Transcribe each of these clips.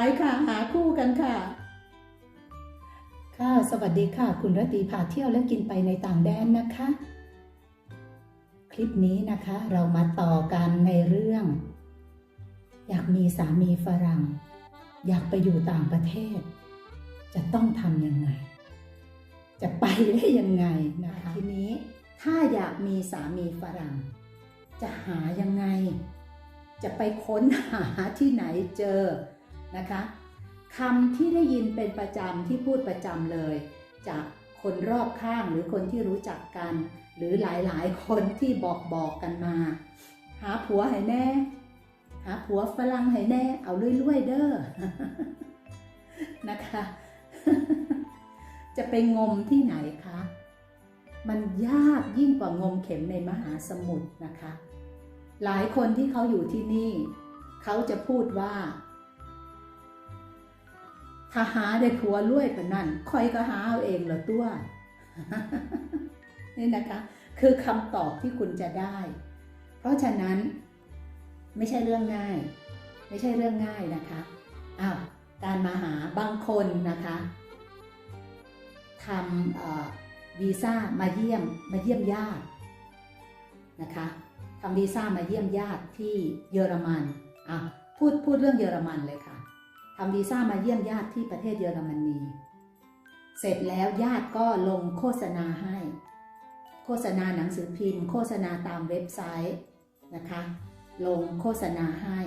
ไปค่ะหาคู่กันค่ะ ค่ะ สวัสดีค่ะ คุณรตรีพาเที่ยวและกินไปในต่างแดนนะคะ คลิปนี้นะคะเรามาต่อกันในเรื่อง อยากมีสามีฝรั่ง อยากไปอยู่ต่างประเทศ จะต้องทำยังไง จะไปได้ยังไงนะคะ ทีนี้ถ้าอยากมีสามีฝรั่ง จะหายังไง จะไปค้นหาที่ไหนเจอ นะคะคำที่ได้ยินเป็นประจำที่พูดประจำเลย จากคนรอบข้างหรือคนที่รู้จักกัน หรือหลายๆ คนที่บอกบอกกันมา หาผัวให้แน่ หาผัวฝรั่งให้แน่ เอาเรื่อยๆเด้อนะคะ จะไปงมที่ไหนคะมันยากยิ่งกว่างมเข็มในมหาสมุทรนะคะ หลายคนที่เขาอยู่ที่นี่ เขาจะพูดว่า ถ้าหาได้ผัวรวยปานนั่นคอยก็หาเอาเองเหรอตัว นี่นะคะ คือคำตอบที่คุณจะได้ เพราะฉะนั้นไม่ใช่เรื่องง่าย ไม่ใช่เรื่องง่ายนะคะอ้าวการมาหาบางคนนะคะทำวีซ่ามาเยี่ยมมาเยี่ยมญาตินะคะทำวีซ่ามาเยี่ยมญาติที่เยอรมันอะพูดพูดเรื่องเยอรมันเลยค่ะ ทำวีซ่ามาเยี่ยมญาติที่ประเทศเยอรมนี เสร็จแล้วญาติก็ลงโฆษณาให้ โฆษณาหนังสือพิมพ์ โฆษณาตามเว็บไซต์นะคะ ลงโฆษณาให้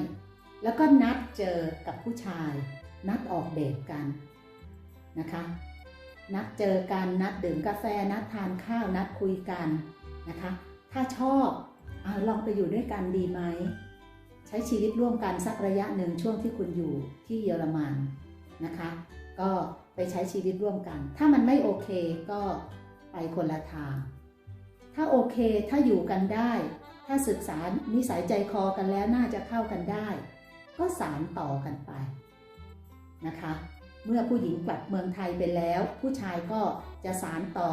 แล้วก็นัดเจอกับผู้ชาย นัดออกเดทกันนะคะ นัดเจอกัน นัดดื่มกาแฟ นัดทานข้าว นัดคุยกันนะคะ ถ้าชอบอลองไปอยู่ด้วยกันดีไหม ช้ชีวิตร่วมกันสักระยะหนึ่งช่วงที่คุณอยู่ที่เยอรมันนะคะ ก็ไปใช้ชีวิตร่วมกัน ถ้ามันไม่โอเคก็ไปคนละทาง ถ้าโอเคถ้าอยู่กันได้ ถ้าศึกษานิสัยใจคอกันแล้วน่าจะเข้ากันได้ ก็สารต่อกันไปนะคะ เมื่อผู้หญิงกลับเมืองไทยไปแล้ว ผู้ชายก็จะสารต่อ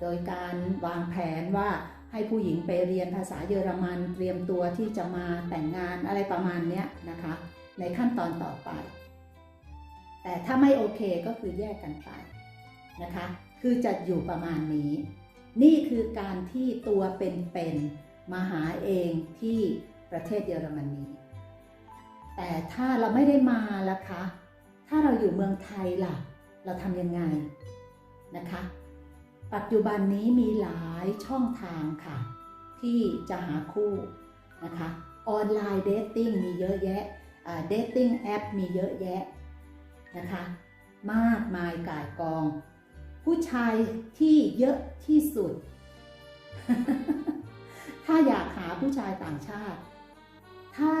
โดยการวางแผนว่า ให้ผู้หญิงไปเรียนภาษาเยอรมันเตรียมตัวที่จะมาแต่งงานอะไรประมาณนี้นะคะ ในขั้นตอนต่อไป แต่ถ้าไม่โอเคก็คือแยกกันไปนะคะ คือจะอยู่ประมาณนี้ นี่คือการที่ตัวเป็นๆมาหาเองที่ประเทศเยอรมนีแต่ถ้าเราไม่ได้มาล่ะคะ ถ้าเราอยู่เมืองไทยล่ะ เราทำยังไงนะคะ ปัจจุบันนี้มีหลายช่องทางค่ะ ที่จะหาคู่นะคะออนไลน์เดทติ้งมีเยอะแยะเดทติ้งแอปมีเยอะแยะนะคะมากมายก่ายกอง ผู้ชายที่เยอะที่สุด ถ้าอยากหาผู้ชายต่างชาติ ถ้า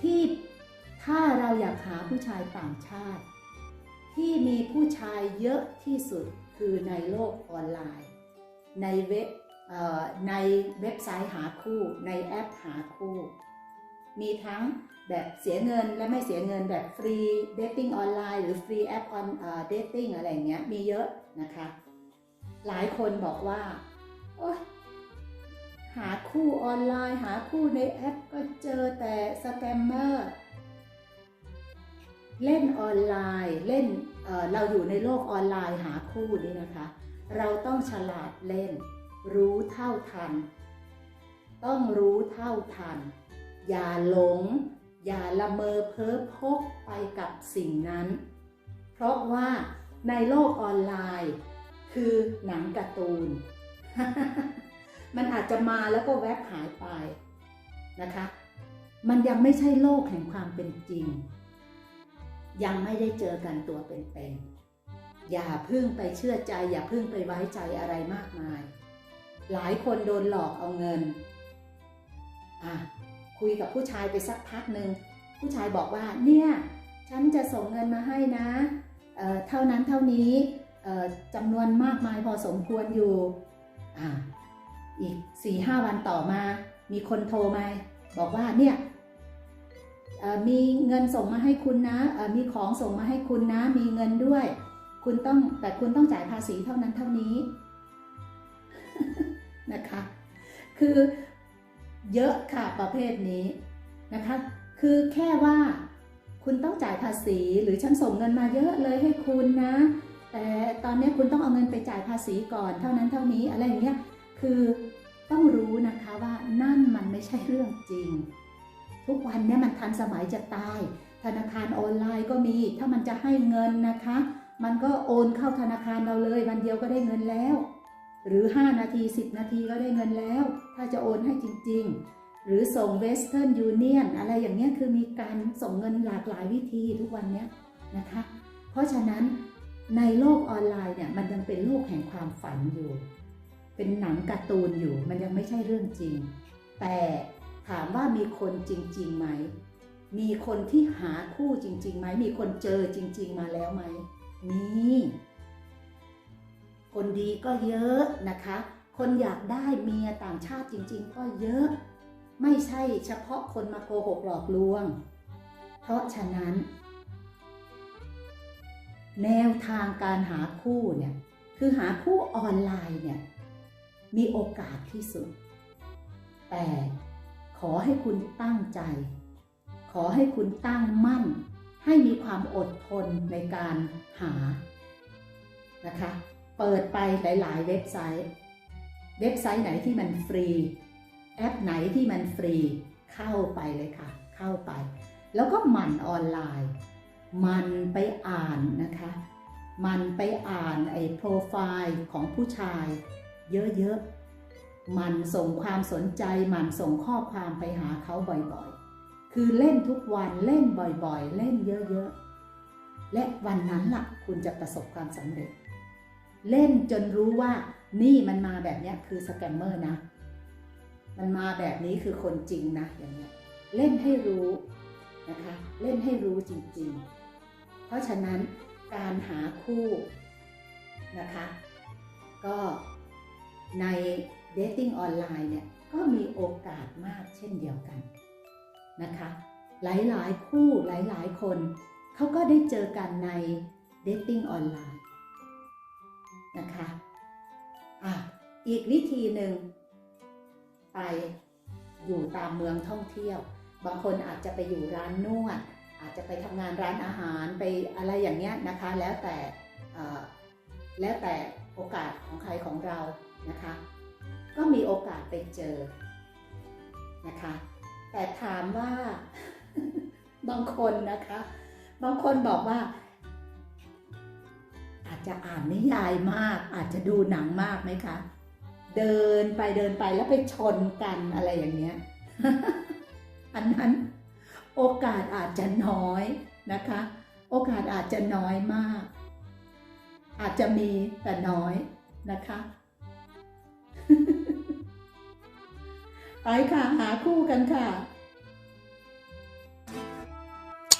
ที่ถ้าเราอยากหาผู้ชายต่างชาติ ที่มีผู้ชายเยอะที่สุด คือในโลกออนไลน์ ในเว็บในเว็บไซต์หาคู่ ในแอปหาคู่ มีทั้งแบบเสียเงินและไม่เสียเงินแบบฟรีเดทติ้งออนไลน์หรือฟรีแอปออนเดทติ้งอะไรเงี้ยมีเยอะนะคะ หลายคนบอกว่าโอ๊ยหาคู่ออนไลน์หาคู่ในแอปก็เจอแต่สแกมเมอร์ เล่นออนไลน์เล่น เราอยู่ในโลกออนไลน์หาคู่นี่นะคะ เราต้องฉลาดเล่น รู้เท่าทัน ต้องรู้เท่าทัน อย่าหลง อย่าละเมอเพ้อพกไปกับสิ่งนั้น เพราะว่าในโลกออนไลน์ คือหนังการ์ตูน มันอาจจะมาแล้วก็แวบหายไปนะคะ มันยังไม่ใช่โลกแห่งความเป็นจริง ยังไม่ได้เจอกันตัวเป็นๆอย่าพึ่งไปเชื่อใจ อย่าพึ่งไปไว้ใจอะไรมากมาย หลายคนโดนหลอกเอาเงินอะคุยกับผู้ชายไปสักพักหนึ่งผู้ชายบอกว่าเนี่ยฉันจะส่งเงินมาให้นะเอ่อเท่านั้นเท่านี้เอ่อจำนวนมากมายพอสมควรอยู่อะอีกสี่ห้าวันต่อมา มีคนโทรมา บอกว่าเนี่ย มีเงินส่งมาให้คุณนะ มีของส่งมาให้คุณนะ มีเงินด้วย คุณต้องแต่คุณต้องจ่ายภาษีเท่านั้นเท่านี้นะคะ คือเยอะค่ะประเภทนี้นะคะ คือแค่ว่าคุณต้องจ่ายภาษีหรือฉันส่งเงินมาเยอะเลยให้คุณนะ แต่ตอนนี้คุณต้องเอาเงินไปจ่ายภาษีก่อนเท่านั้นเท่านี้อะไรอย่างเงี้ย คือต้องรู้นะคะว่านั่นมันไม่ใช่เรื่องจริง ทุกวันเนี้มันทันสมัยจะตาย ธนาคารออนไลน์ก็มี ถ้ามันจะให้เงินนะคะ มันก็โอนเข้าธนาคารเราเลย วันเดียวก็ได้เงินแล้ว หรือ 5 นาที 10 นาทีก็ได้เงินแล้ว ถ้าจะโอนให้จริง ๆ หรือส่ง Western Union อะไรอย่างเงี้ยคือมีการส่งเงินหลากหลายวิธีทุกวันเนี้ยนะคะ เพราะฉะนั้นในโลกออนไลน์เนี่ยมันยังเป็นโลกแห่งความฝันอยู่ เป็นหนังการ์ตูนอยู่ มันยังไม่ใช่เรื่องจริง แต่ ถามว่ามีคนจริงๆไหม มีคนที่หาคู่จริงๆไหม มีคนเจอจริง ๆ มาแล้วไหม มีคนดีก็เยอะนะคะ คนอยากได้เมียต่างชาติจริง ๆ ก็เยอะ ไม่ใช่เฉพาะคนมาโกหกหลอกลวง เพราะฉะนั้น แนวทางการหาคู่เนี่ยคือหาคู่ออนไลน์เนี่ยมีโอกาสที่สุด แต่ ขอให้คุณตั้งใจ ขอให้คุณตั้งมั่น ให้มีความอดทนในการหานะคะ เปิดไปหลาย ๆ เว็บไซต์ เว็บไซต์ไหนที่มันฟรี แอปไหนที่มันฟรีเข้าไปเลยค่ะ เข้าไป แล้วก็หมั่นออนไลน์ มันไปอ่านนะคะ มันไปอ่านไอ้โปรไฟล์ของผู้ชายเยอะ ๆ มันส่งความสนใจมันส่งข้อความไปหาเขาบ่อยๆ คือเล่นทุกวันเล่นบ่อยๆ เล่นเยอะๆ และวันนั้นล่ะ คุณจะประสบความสำเร็จ เล่นจนรู้ว่านี่มันมาแบบนี้คือสแกมเมอร์นะ มันมาแบบนี้คือคนจริงนะอย่างเงี้ยเล่นให้รู้นะคะ เล่นให้รู้จริงๆ เพราะฉะนั้นการหาคู่นะคะ ก็ใน dating ออนไลน์เนี่ยก็มีโอกาสมากเช่นเดียวกันนะคะ หลายๆ คู่หลายๆ คนเขาก็ได้เจอกันใน dating ออนไลน์นะคะอะอีกวิธีหนึ่งไปอยู่ตามเมืองท่องเที่ยว บางคนอาจจะไปอยู่ร้านนวด อาจจะไปทำงานร้านอาหารไปอะไรอย่างเงี้ยนะคะ แล้วแต่แล้วแต่โอกาสของใครของเรานะคะ ก็มีโอกาสไปเจอนะคะ แต่ถามว่าบางคนนะคะ บางคนบอกว่า อาจจะอ่านนิยายมาก อาจจะดูหนังมากไหมคะ เดินไปเดินไปแล้วไปชนกันอะไรอย่างเงี้ย อันนั้นโอกาสอาจจะน้อยนะคะ โอกาสอาจจะน้อยมาก อาจจะมีแต่น้อยนะคะ ไปค่ะ หาคู่กันค่ะ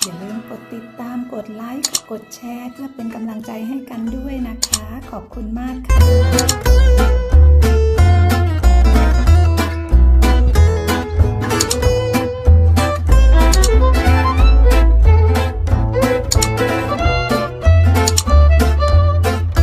อย่าลืมกดติดตามกดไลค์กดแชร์เพื่อเป็นกำลังใจให้กันด้วยนะคะ ขอบคุณมากค่ะ